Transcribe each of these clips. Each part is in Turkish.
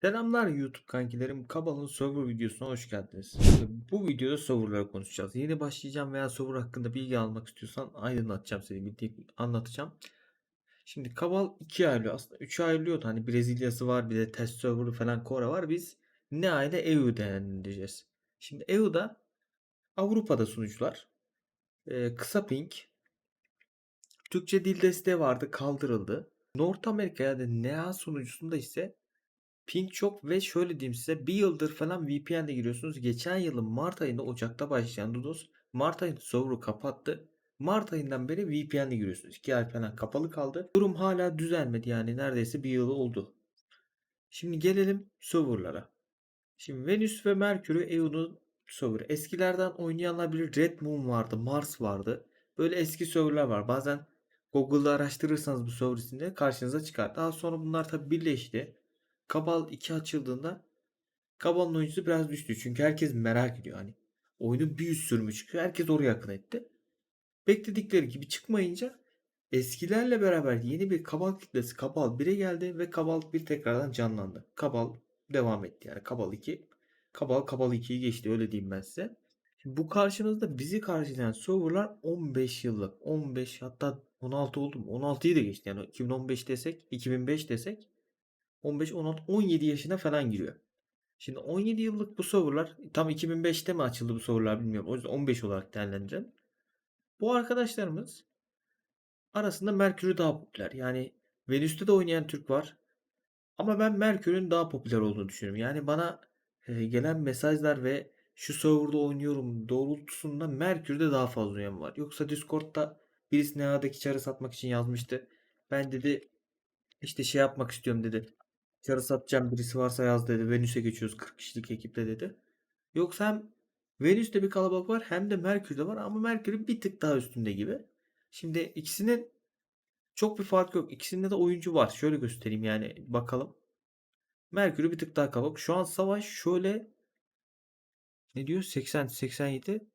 Selamlar YouTube kankilerim. Kabal'ın server videosuna hoş geldiniz. Bu videoda serverları konuşacağız. Yeni başlayacağım veya server hakkında bilgi almak istiyorsan aydınlatacağım seni. Bildiğim anlatacağım. Şimdi Kabal ikiye ayrılıyor. Aslında üçe ayrılıyordu. Hani Brezilya'sı var bir de test serverı falan Kore var. Biz ne aile EU değerlendireceğiz. Şimdi EU'da Avrupa'da sunucular. Ee, kısa ping. Türkçe dil desteği vardı kaldırıldı. North Amerika'da NA sunucusunda ise Ping çok ve şöyle diyeyim size bir yıldır falan VPN'de giriyorsunuz. Geçen yılın Mart ayında Ocak'ta başlayan Dudos Mart ayında server'ı kapattı. Mart ayından beri VPN'de giriyorsunuz. 2 ay falan kapalı kaldı. Durum hala düzelmedi yani neredeyse bir yıl oldu. Şimdi gelelim server'lara. Şimdi Venüs ve Merkür'ü EU'nun server'ı. Eskilerden oynayanlar bilir Red Moon vardı, Mars vardı. Böyle eski server'lar var. Bazen Google'da araştırırsanız bu server isimleri karşınıza çıkar. Daha sonra bunlar tabi birleşti. Kabal 2 açıldığında Kabal'ın oyuncusu biraz düştü. Çünkü herkes merak ediyor. Hani oyunun bir üst sürümü çıkıyor. Herkes oraya akın etti. Bekledikleri gibi çıkmayınca eskilerle beraber yeni bir Kabal kitlesi Kabal 1'e geldi ve Kabal 1 tekrardan canlandı. Kabal devam etti yani Kabal 2. Kabal Kabal 2'yi geçti öyle diyeyim ben size. Şimdi bu karşınızda bizi karşılayan serverlar 15 yıllık. 15 hatta 16 oldu mu? 16'yı da geçti. Yani 2015 desek, 2005 desek 15, 16, 17 yaşına falan giriyor. Şimdi 17 yıllık bu serverlar tam 2005'te mi açıldı bu serverlar bilmiyorum. O yüzden 15 olarak değerlendireceğim. Bu arkadaşlarımız arasında Merkür'ü daha popüler. Yani Venüs'te de oynayan Türk var. Ama ben Merkür'ün daha popüler olduğunu düşünüyorum. Yani bana e, gelen mesajlar ve şu serverda oynuyorum doğrultusunda Merkür'de daha fazla oynayan var. Yoksa Discord'da birisi NEA'daki çarı satmak için yazmıştı. Ben dedi işte şey yapmak istiyorum dedi. Çarı satacağım birisi varsa yaz dedi. Venüs'e geçiyoruz 40 kişilik ekiple dedi. Yoksa hem Venüs'te bir kalabalık var hem de Merkür'de var ama Merkür'ün bir tık daha üstünde gibi. Şimdi ikisinin çok bir fark yok. İkisinde de oyuncu var. Şöyle göstereyim yani bakalım. Merkür'ü bir tık daha kalabalık. Şu an savaş şöyle ne diyor? 80 87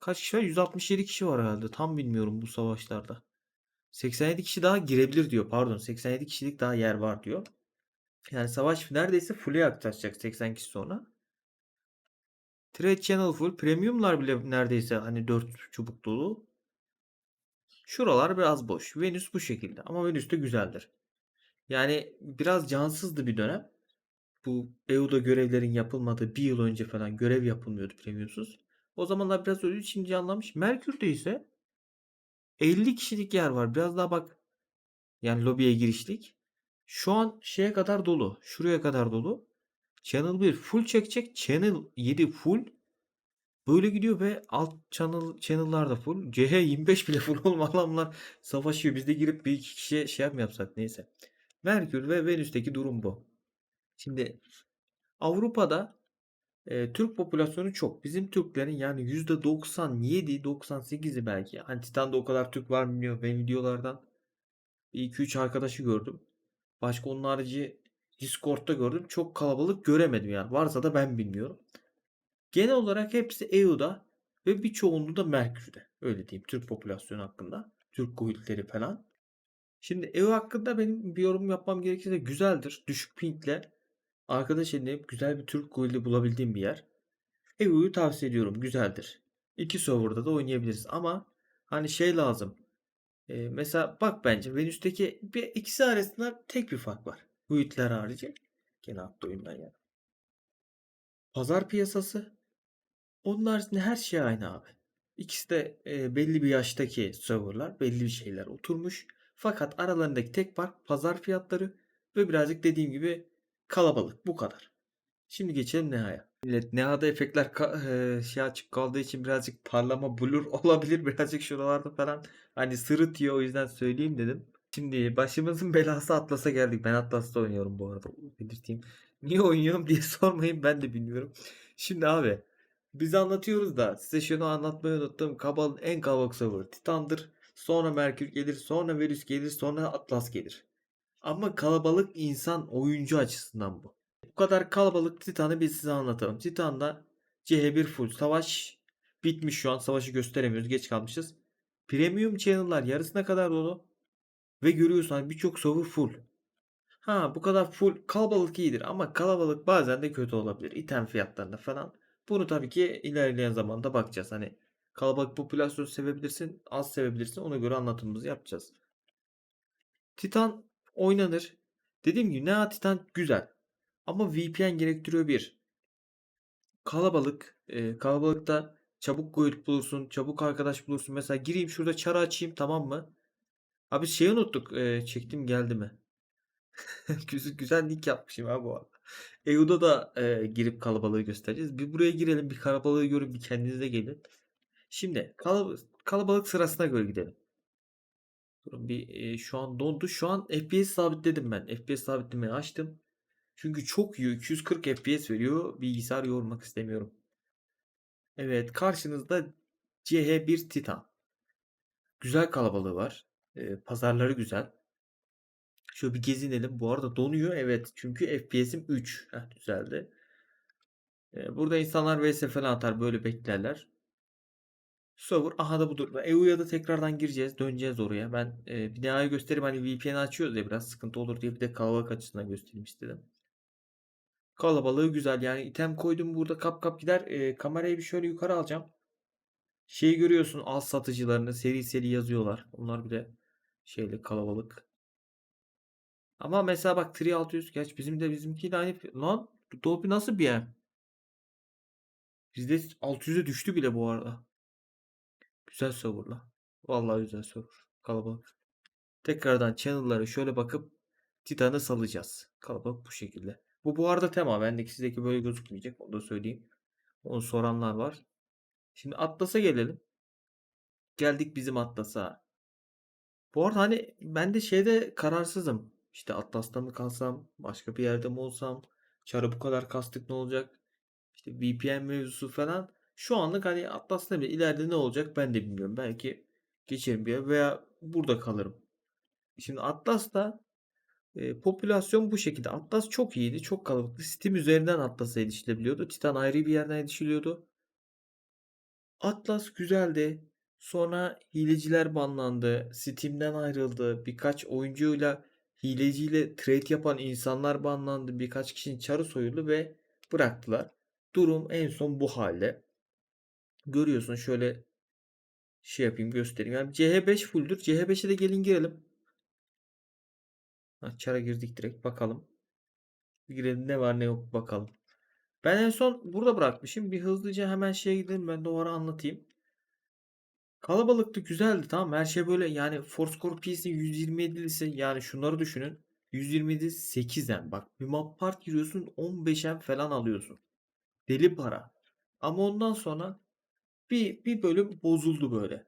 kaç kişi var? 167 kişi var herhalde. Tam bilmiyorum bu savaşlarda. 87 kişi daha girebilir diyor. Pardon 87 kişilik daha yer var diyor. Yani savaş neredeyse full'e yaklaşacak 80 kişi sonra. Trade Channel full. Premium'lar bile neredeyse hani 4 çubuk dolu. Şuralar biraz boş. Venüs bu şekilde. Ama Venüs de güzeldir. Yani biraz cansızdı bir dönem. Bu EU'da görevlerin yapılmadığı bir yıl önce falan görev yapılmıyordu premiumsuz. O zamanlar biraz öyle şimdi canlanmış. Merkür'de ise 50 kişilik yer var. Biraz daha bak yani lobiye girişlik. Şu an şeye kadar dolu. Şuraya kadar dolu. Channel 1 full çekecek. Channel 7 full. Böyle gidiyor ve alt channel channel'lar da full. CH25 bile full olma adamlar savaşıyor. Biz de girip bir iki kişiye şey yapma yapsak neyse. Merkür ve Venüs'teki durum bu. Şimdi Avrupa'da e, Türk popülasyonu çok. Bizim Türklerin yani %97 98'i belki. Hani Titan'da o kadar Türk var mı bilmiyorum. Ben videolardan 2-3 arkadaşı gördüm. Başka onun harici Discord'da gördüm. Çok kalabalık göremedim yani. Varsa da ben bilmiyorum. Genel olarak hepsi EU'da ve bir da Merkür'de. Öyle diyeyim Türk popülasyonu hakkında. Türk guildleri falan. Şimdi EU hakkında benim bir yorum yapmam gerekirse güzeldir. Düşük pingle arkadaş edinip güzel bir Türk guildi bulabildiğim bir yer. EU'yu tavsiye ediyorum. Güzeldir. İki serverda da oynayabiliriz ama hani şey lazım. Ee, mesela bak bence Venüs'teki bir ikisi arasında tek bir fark var. Guildler harici. Gene atlı oyundan yani. Pazar piyasası. Onun haricinde her şey aynı abi. İkisi de e, belli bir yaştaki serverlar, belli bir şeyler oturmuş. Fakat aralarındaki tek fark pazar fiyatları ve birazcık dediğim gibi kalabalık. Bu kadar. Şimdi geçelim Neha'ya. Millet Neha'da efektler ka- e, şey açık kaldığı için birazcık parlama blur olabilir. Birazcık şuralarda falan hani sırıtıyor o yüzden söyleyeyim dedim. Şimdi başımızın belası Atlas'a geldik. Ben Atlas'ta oynuyorum bu arada. Belirteyim. Niye oynuyorum diye sormayın ben de bilmiyorum. Şimdi abi biz anlatıyoruz da size şunu anlatmayı unuttum. Kabal'ın en kalabalık server Titan'dır. Sonra Merkür gelir, sonra Venüs gelir, sonra Atlas gelir. Ama kalabalık insan oyuncu açısından bu. Kadar kalabalık Titan'ı biz size anlatalım. Titan'da CH1 full savaş bitmiş şu an. Savaşı gösteremiyoruz. Geç kalmışız. Premium channel'lar yarısına kadar dolu. Ve görüyorsun birçok server full. Ha bu kadar full kalabalık iyidir ama kalabalık bazen de kötü olabilir. İtem fiyatlarında falan. Bunu tabii ki ilerleyen zamanda bakacağız. Hani kalabalık popülasyonu sevebilirsin, az sevebilirsin. Ona göre anlatımımızı yapacağız. Titan oynanır. Dediğim gibi Nea Titan güzel. Ama VPN gerektiriyor bir. Kalabalık. E, kalabalıkta çabuk guild bulursun. Çabuk arkadaş bulursun. Mesela gireyim şurada çarı açayım tamam mı? Abi şeyi unuttuk. E, çektim geldi mi? güzel, nick yapmışım ha bu arada. EU'da da e, girip kalabalığı göstereceğiz. Bir buraya girelim. Bir kalabalığı görün. Bir kendinize gelin. Şimdi kalab kalabalık sırasına göre gidelim. Durun bir e, şu an dondu. Şu an FPS sabitledim ben. FPS sabitlemeyi açtım. Çünkü çok yiyor. 240 FPS veriyor. Bilgisayar yormak istemiyorum. Evet karşınızda CH1 Titan. Güzel kalabalığı var. E, pazarları güzel. Şöyle bir gezinelim. Bu arada donuyor. Evet. Çünkü FPS'im 3. Heh, düzeldi. E, burada insanlar vs falan atar. Böyle beklerler. Server aha da budur. EU'ya da tekrardan gireceğiz. Döneceğiz oraya. Ben e, bir daha göstereyim. Hani VPN açıyoruz ya biraz sıkıntı olur diye bir de kalabalık açısından göstereyim istedim. Kalabalığı güzel. Yani item koydum burada kap kap gider. E, kamerayı bir şöyle yukarı alacağım. Şeyi görüyorsun alt satıcılarını seri seri yazıyorlar. Onlar bir de şeyli kalabalık. Ama mesela bak 3600 geç bizim de bizimki de aynı. Lan Dolby nasıl bir yer? Bizde 600'e düştü bile bu arada. Güzel serverla. Vallahi güzel server. Kalabalık. Tekrardan channel'lara şöyle bakıp Titan'ı salacağız. Kalabalık bu şekilde. Bu bu arada. Bendeki sizdeki böyle gözükmeyecek. Onu da söyleyeyim. Onu soranlar var. Şimdi Atlas'a gelelim. Geldik bizim Atlas'a. Bu arada hani ben de şeyde kararsızım. İşte Atlas'ta mı kalsam, başka bir yerde mi olsam, çarı bu kadar kastık ne olacak? İşte VPN mevzusu falan. Şu anlık hani Atlas'ta bile ileride ne olacak ben de bilmiyorum. Belki geçerim bir yer veya burada kalırım. Şimdi Atlas'ta e, popülasyon bu şekilde. Atlas çok iyiydi, çok kalabalıktı. Steam üzerinden Atlas'a erişilebiliyordu. Titan ayrı bir yerden erişiliyordu. Atlas güzeldi. Sonra hileciler banlandı. Steam'den ayrıldı. Birkaç oyuncuyla hileciyle trade yapan insanlar banlandı. Birkaç kişinin çarı soyuldu ve bıraktılar. Durum en son bu halde. Görüyorsun şöyle şey yapayım göstereyim. Yani CH5 full'dür. CH5'e de gelin girelim. Ha, çara girdik direkt bakalım. Girelim ne var ne yok bakalım. Ben en son burada bırakmışım. Bir hızlıca hemen şeye gidelim. Ben de o ara anlatayım. Kalabalıktı güzeldi tamam her şey böyle yani Fourscore PC 127'lisi yani şunları düşünün 127 8'en bak bir map park giriyorsun 15'en falan alıyorsun deli para ama ondan sonra bir, bir bölüm bozuldu böyle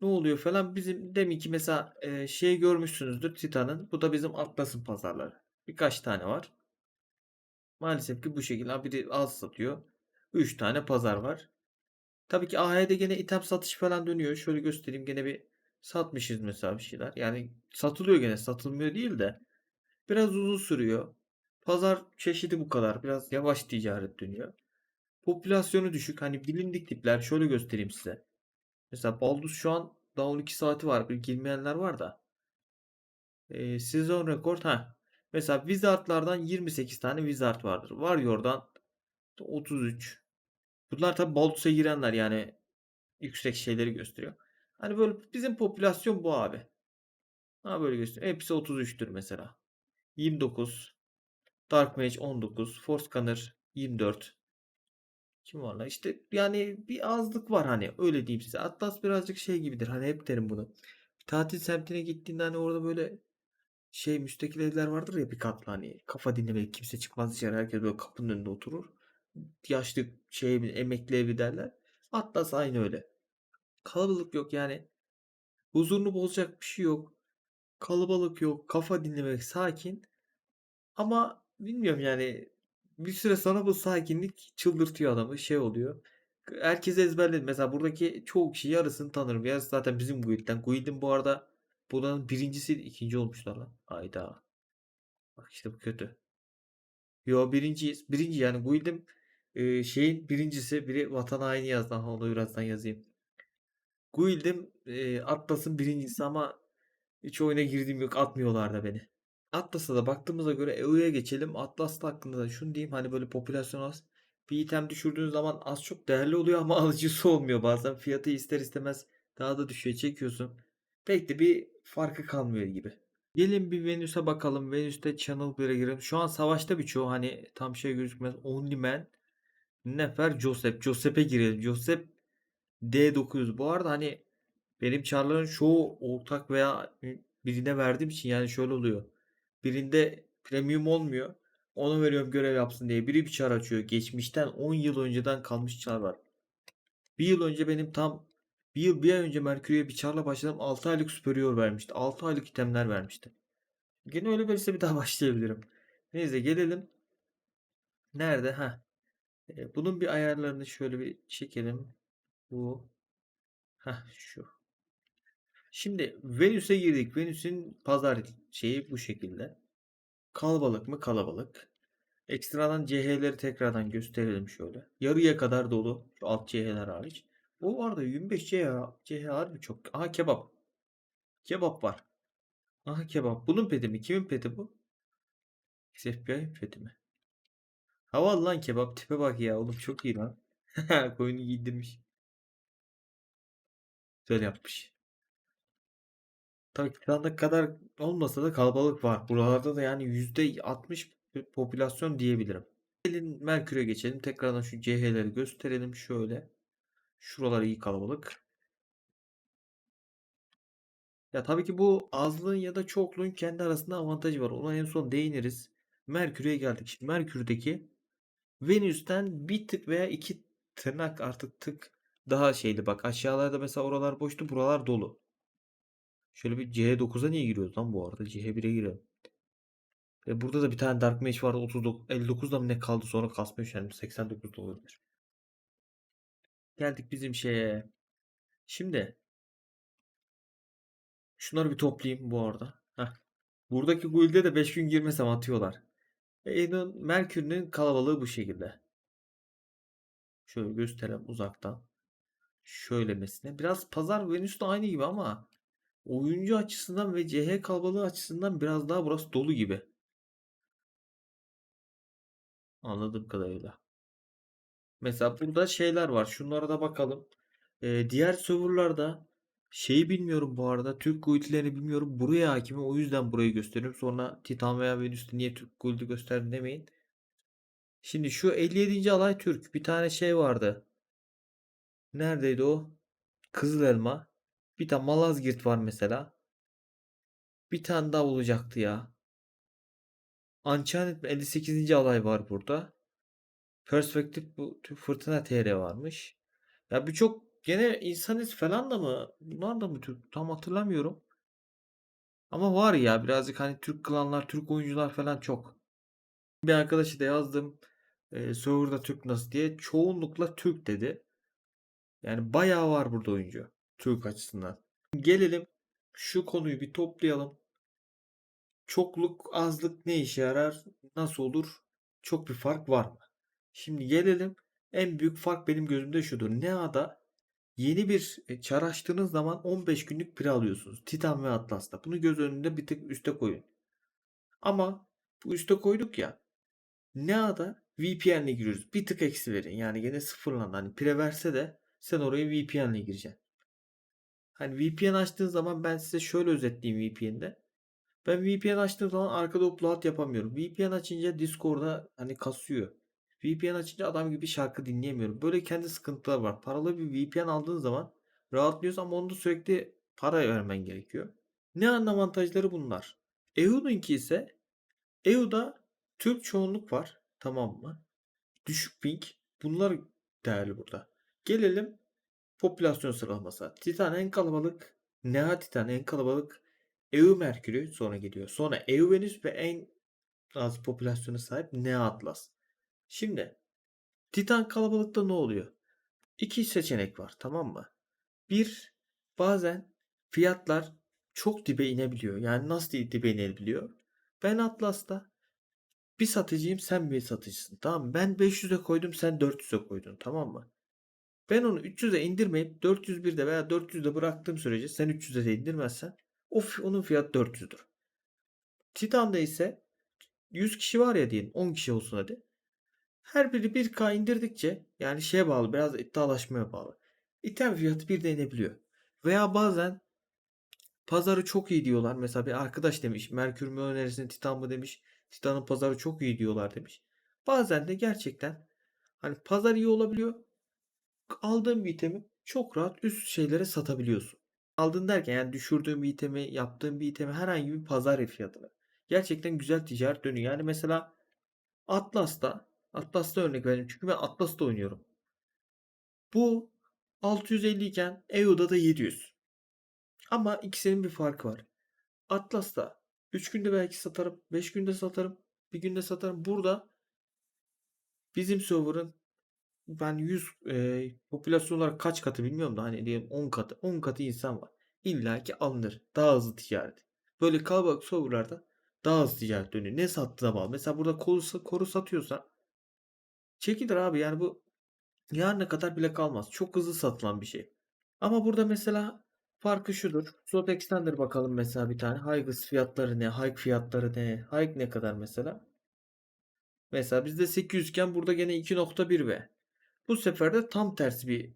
ne oluyor falan bizim demin ki mesela e, şey görmüşsünüzdür Titan'ın bu da bizim Atlas'ın pazarları birkaç tane var maalesef ki bu şekilde biri az satıyor 3 tane pazar var Tabii ki AH'de gene item satış falan dönüyor. Şöyle göstereyim gene bir satmışız mesela bir şeyler. Yani satılıyor gene satılmıyor değil de biraz uzun sürüyor. Pazar çeşidi bu kadar. Biraz yavaş ticaret dönüyor. Popülasyonu düşük. Hani bilindik tipler şöyle göstereyim size. Mesela Baldus şu an daha 12 saati var. Bir girmeyenler var da. Ee, sezon rekord ha. Mesela Wizard'lardan 28 tane Wizard vardır. Warrior'dan 33. Bunlar tabi Baldur'sa girenler yani yüksek şeyleri gösteriyor. Hani böyle bizim popülasyon bu abi. Ha böyle gösteriyor. Hepsi 33'tür mesela. 29. Dark Mage 19. Force Gunner 24. Kim var lan? İşte yani bir azlık var hani öyle diyeyim size. Atlas birazcık şey gibidir. Hani hep derim bunu. Tatil semtine gittiğinde hani orada böyle şey müstakil evler vardır ya bir katlı hani kafa dinlemek kimse çıkmaz dışarı herkes böyle kapının önünde oturur yaşlı şey emekli evi derler. Atlas aynı öyle. Kalabalık yok yani. Huzurunu bozacak bir şey yok. Kalabalık yok. Kafa dinlemek sakin. Ama bilmiyorum yani bir süre sonra bu sakinlik çıldırtıyor adamı. Şey oluyor. Herkes ezberledi. Mesela buradaki çoğu kişi yarısını tanırım. Yarısı zaten bizim guild'den. Guild'in bu arada bunların birincisi ikinci olmuşlar lan. Ayda. Bak işte bu kötü. Yo birinciyiz. Birinci yani guild'im e, şeyin birincisi biri vatan haini yazdı. Aha, onu birazdan yazayım. Guild'im e, Atlas'ın birincisi ama hiç oyuna girdiğim yok. Atmıyorlar da beni. Atlas'a da baktığımıza göre EU'ya geçelim. Atlas'ta hakkında da şunu diyeyim hani böyle popülasyon az. Bir item düşürdüğün zaman az çok değerli oluyor ama alıcısı olmuyor bazen. Fiyatı ister istemez daha da düşüyor çekiyorsun. Pek de bir farkı kalmıyor gibi. Gelin bir Venüs'e bakalım. Venüs'te Channel 1'e girelim. Şu an savaşta birçoğu hani tam şey gözükmez. Only Man. Nefer Joseph. Joseph'e girelim. Joseph D900. Bu arada hani benim çarların çoğu ortak veya birine verdiğim için yani şöyle oluyor. Birinde premium olmuyor. Ona veriyorum görev yapsın diye. Biri bir çar açıyor. Geçmişten 10 yıl önceden kalmış çar var. Bir yıl önce benim tam bir yıl bir ay önce Merkür'e bir çarla başladım. 6 aylık superior vermişti. 6 aylık itemler vermişti. Gene öyle verirse bir daha başlayabilirim. Neyse gelelim. Nerede? Ha. Bunun bir ayarlarını şöyle bir çekelim. Bu. Ha şu. Şimdi Venüs'e girdik. Venüs'ün pazar şeyi bu şekilde. Kalabalık mı? Kalabalık. Ekstradan CH'leri tekrardan gösterelim şöyle. Yarıya kadar dolu. Şu alt CH'ler hariç. Bu arada 25 CH, CH harbi çok. Aha kebap. Kebap var. Aha kebap. Bunun peti mi? Kimin peti bu? FBI peti mi? Havalı lan kebap. Tipe bak ya. Oğlum çok iyi lan. Koyunu giydirmiş. Güzel yapmış. Tabii Titan'da kadar olmasa da kalabalık var. Buralarda da yani %60 popülasyon diyebilirim. Gelin Merkür'e geçelim. Tekrardan şu CH'leri gösterelim şöyle. Şuralar iyi kalabalık. Ya tabii ki bu azlığın ya da çokluğun kendi arasında avantajı var. Ona en son değiniriz. Merkür'e geldik. Şimdi Merkür'deki Venüs'ten bir tık veya iki tırnak artık tık daha şeydi. Bak aşağılarda mesela oralar boştu. Buralar dolu. Şöyle bir C9'a niye giriyoruz lan bu arada? C1'e girelim. Ve burada da bir tane Dark Mage vardı. 39, 59'da mı ne kaldı sonra kasmış yani 89'da olabilir. Geldik bizim şeye. Şimdi şunları bir toplayayım bu arada. Heh. Buradaki guild'e de 5 gün girmesem atıyorlar. E'nin Merkür'ün kalabalığı bu şekilde. Şöyle gösterelim uzaktan. Şöyle mesela. Biraz pazar Venüs'te aynı gibi ama oyuncu açısından ve CH kalabalığı açısından biraz daha burası dolu gibi. Anladığım kadarıyla. Mesela burada şeyler var. Şunlara da bakalım. Ee, diğer serverlarda şeyi bilmiyorum bu arada. Türk guildlerini bilmiyorum. Buraya hakimi. O yüzden burayı gösteriyorum. Sonra Titan veya Venüs'te niye Türk guildi gösterdin demeyin. Şimdi şu 57. alay Türk. Bir tane şey vardı. Neredeydi o? Kızıl elma. Bir tane Malazgirt var mesela. Bir tane daha olacaktı ya. Uncharted 58. alay var burada. Perspektif bu Fırtına TR varmış. Ya birçok gene insanız falan da mı? Bunlar da mı Türk? Tam hatırlamıyorum. Ama var ya birazcık hani Türk klanlar, Türk oyuncular falan çok. Bir arkadaşı da yazdım. E, serverda Türk nasıl diye. Çoğunlukla Türk dedi. Yani bayağı var burada oyuncu. Türk açısından. Gelelim şu konuyu bir toplayalım. Çokluk, azlık ne işe yarar? Nasıl olur? Çok bir fark var mı? Şimdi gelelim. En büyük fark benim gözümde şudur. NEA'da yeni bir e, çar zaman 15 günlük pire alıyorsunuz. Titan ve Atlas'ta. Bunu göz önünde bir tık üste koyun. Ama bu üste koyduk ya. NEA'da VPN'le giriyoruz. Bir tık eksi verin. Yani gene sıfırlandı. Hani pire verse de sen oraya VPN'le gireceksin. Hani VPN açtığın zaman ben size şöyle özetleyeyim VPN'de. Ben VPN açtığım zaman arkada upload yapamıyorum. VPN açınca Discord'da hani kasıyor. VPN açınca adam gibi şarkı dinleyemiyorum. Böyle kendi sıkıntılar var. Paralı bir VPN aldığın zaman rahatlıyorsun ama onda sürekli para vermen gerekiyor. Ne an avantajları bunlar. EU'nunki ise EU'da Türk çoğunluk var. Tamam mı? Düşük ping. Bunlar değerli burada. Gelelim popülasyon sıralaması. Titan en kalabalık. Nea Titan en kalabalık. EU Merkür'ü sonra geliyor. Sonra EU Venüs ve en az popülasyona sahip Nea Atlas. Şimdi Titan kalabalıkta ne oluyor? İki seçenek var tamam mı? Bir bazen fiyatlar çok dibe inebiliyor. Yani nasıl dibe inebiliyor? Ben Atlas'ta bir satıcıyım sen bir satıcısın. Tamam mı? Ben 500'e koydum sen 400'e koydun tamam mı? Ben onu 300'e indirmeyip 401'de veya 400'de bıraktığım sürece sen 300'e de indirmezsen o onun fiyat 400'dür. Titan'da ise 100 kişi var ya diyelim 10 kişi olsun hadi. Her biri 1K indirdikçe yani şeye bağlı biraz iddialaşmaya bağlı. İtem fiyatı bir de inebiliyor. Veya bazen pazarı çok iyi diyorlar. Mesela bir arkadaş demiş Merkür mü önerirsin Titan mı demiş. Titan'ın pazarı çok iyi diyorlar demiş. Bazen de gerçekten hani pazar iyi olabiliyor. Aldığın bir itemi çok rahat üst şeylere satabiliyorsun. Aldın derken yani düşürdüğün bir itemi, yaptığın bir itemi herhangi bir pazar fiyatına. Gerçekten güzel ticaret dönüyor. Yani mesela Atlas'ta, Atlas'ta örnek verelim çünkü ben Atlas'ta oynuyorum. Bu 650 iken EO'da da 700. Ama ikisinin bir farkı var. Atlas'ta 3 günde belki satarım, 5 günde satarım, bir günde satarım. Burada bizim server'ın ben 100 e, popülasyon olarak kaç katı bilmiyorum da hani diyelim 10 katı 10 katı insan var. İlla ki alınır. Daha hızlı ticaret. Böyle kalabalık serverlarda daha hızlı ticaret dönüyor. Ne sattığına bağlı. Mesela burada koru, koru satıyorsa çekilir abi yani bu yarına kadar bile kalmaz. Çok hızlı satılan bir şey. Ama burada mesela farkı şudur. Slot Extender bakalım mesela bir tane. Hyggs fiyatları ne? Hike fiyatları ne? Hike ne kadar mesela? Mesela bizde 800 iken burada gene 2.1 ve bu sefer de tam tersi bir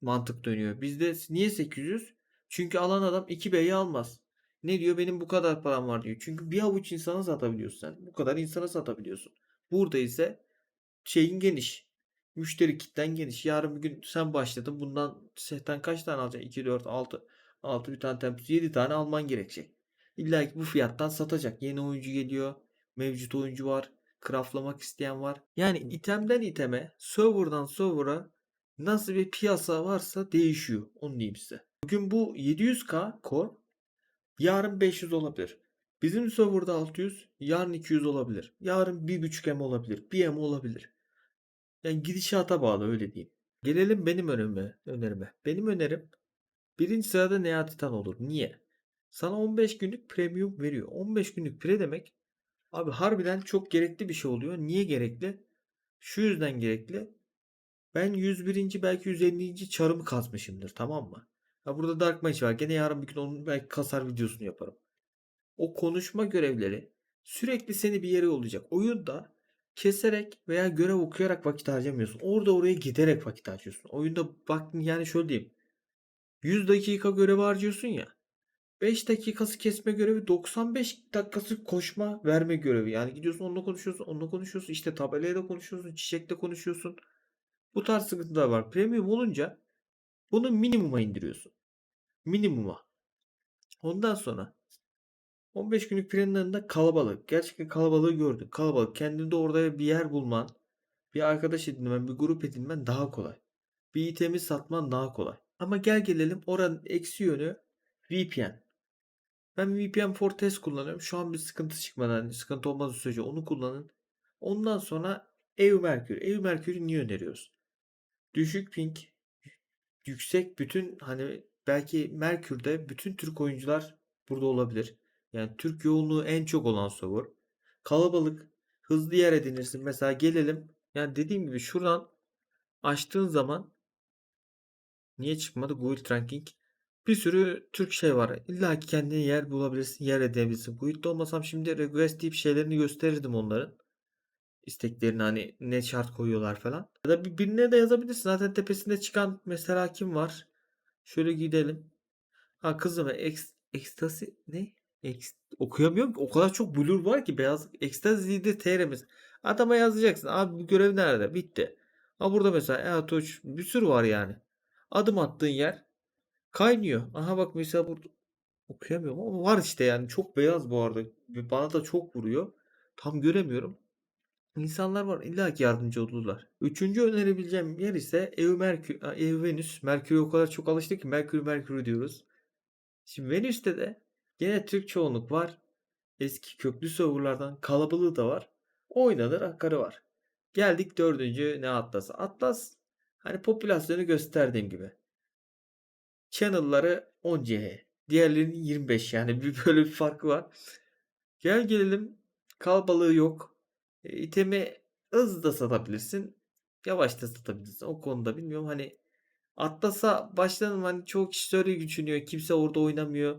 mantık dönüyor. Bizde niye 800? Çünkü alan adam 2B'yi almaz. Ne diyor? Benim bu kadar param var diyor. Çünkü bir avuç insana satabiliyorsun sen. Bu kadar insana satabiliyorsun. Burada ise şeyin geniş. Müşteri kitlen geniş. Yarın bir gün sen başladın. Bundan setten kaç tane alacaksın? 2, 4, 6. 6 bir tane tempus. 7 tane alman gerekecek. İlla ki bu fiyattan satacak. Yeni oyuncu geliyor. Mevcut oyuncu var. Craftlamak isteyen var. Yani itemden iteme, serverdan server'a nasıl bir piyasa varsa değişiyor. Onu diyeyim size. Bugün bu 700k core yarın 500 olabilir. Bizim serverda 600, yarın 200 olabilir. Yarın 1.5 M olabilir. 1 M olabilir. Yani gidişata bağlı öyle diyeyim. Gelelim benim önerime. önerime. Benim önerim birinci sırada Nea Titan olur. Niye? Sana 15 günlük premium veriyor. 15 günlük pre demek abi harbiden çok gerekli bir şey oluyor. Niye gerekli? Şu yüzden gerekli. Ben 101. belki 150. çarımı kazmışımdır tamam mı? Ha burada Dark Mage var. Gene yarın bir gün onun belki kasar videosunu yaparım. O konuşma görevleri sürekli seni bir yere yollayacak. Oyunda keserek veya görev okuyarak vakit harcamıyorsun. Orada oraya giderek vakit harcıyorsun. Oyunda bak yani şöyle diyeyim. 100 dakika görev harcıyorsun ya. 5 dakikası kesme görevi 95 dakikası koşma verme görevi. Yani gidiyorsun onunla konuşuyorsun onunla konuşuyorsun. işte tabelaya da konuşuyorsun. Çiçekle konuşuyorsun. Bu tarz sıkıntılar var. Premium olunca bunu minimuma indiriyorsun. Minimuma. Ondan sonra 15 günlük planlarında kalabalık. Gerçekten kalabalığı gördük. Kalabalık. Kendinde orada bir yer bulman, bir arkadaş edinmen, bir grup edinmen daha kolay. Bir itemi satman daha kolay. Ama gel gelelim oranın eksi yönü VPN. Ben VPN Fortes kullanıyorum. Şu an bir sıkıntı çıkmadan, sıkıntı olmadığı sürece onu kullanın. Ondan sonra EU Merkür. EU Merkür'ü niye öneriyoruz? Düşük ping, yüksek bütün hani belki Merkür'de bütün Türk oyuncular burada olabilir. Yani Türk yoğunluğu en çok olan server. Kalabalık, hızlı yer edinirsin. Mesela gelelim. Yani dediğim gibi şuradan açtığın zaman niye çıkmadı? Guild Ranking. Bir sürü Türk şey var. İlla ki kendine yer bulabilirsin, yer edebilirsin. Guild'de olmasam şimdi request deyip şeylerini gösterirdim onların. İsteklerini hani ne şart koyuyorlar falan. Ya da bir- birine de yazabilirsin. Zaten tepesinde çıkan mesela kim var? Şöyle gidelim. Ha kızım ex, ekstasi ne? Ex, okuyamıyorum ki. O kadar çok blur var ki beyaz. Ekstazi'de TR'miz. Adama yazacaksın. Abi bu görev nerede? Bitti. Ha burada mesela Eatoç bir sürü var yani. Adım attığın yer kaynıyor. Aha bak mesela burada okuyamıyorum ama var işte yani. Çok beyaz bu arada. Bana da çok vuruyor. Tam göremiyorum. İnsanlar var. İlla ki yardımcı olurlar. Üçüncü önerebileceğim yer ise EU Merkür, EU Venüs. Merkür'e o kadar çok alıştık ki Merkür Merkür diyoruz. Şimdi Venüs'te de gene Türk çoğunluk var. Eski köklü serverlardan kalabalığı da var. Oynanır akarı var. Geldik dördüncü ne Atlas. Atlas hani popülasyonu gösterdiğim gibi. Channel'ları 10 CH. Diğerlerinin 25 yani bir böyle bir farkı var. Gel gelelim kalabalığı yok. E, itemi hızlı da satabilirsin. Yavaş da satabilirsin. O konuda bilmiyorum hani Atlas'a başladım hani çoğu kişi öyle düşünüyor. Kimse orada oynamıyor.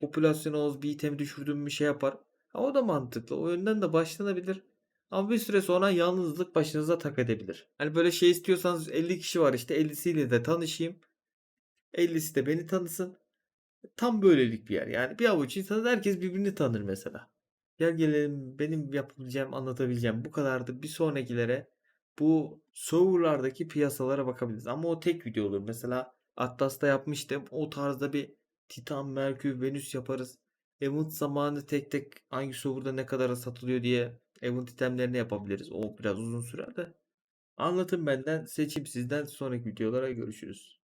Popülasyon az bir itemi düşürdüğüm bir şey yapar. Ha, o da mantıklı. O yönden de başlanabilir. Ama bir süre sonra yalnızlık başınıza tak edebilir. Hani böyle şey istiyorsanız 50 kişi var işte 50'siyle de tanışayım. 50'si de beni tanısın. Tam böylelik bir yer. Yani bir avuç insan herkes birbirini tanır mesela. Gel gelelim benim yapabileceğim, anlatabileceğim bu kadardı. Bir sonrakilere bu serverlardaki piyasalara bakabiliriz. Ama o tek video olur. Mesela Atlas'ta yapmıştım. O tarzda bir Titan, Merkür, Venüs yaparız. Event zamanı tek tek hangi serverda ne kadara satılıyor diye event itemlerini yapabiliriz. O biraz uzun sürer de. Anlatın benden, seçim sizden. Sonraki videolara görüşürüz.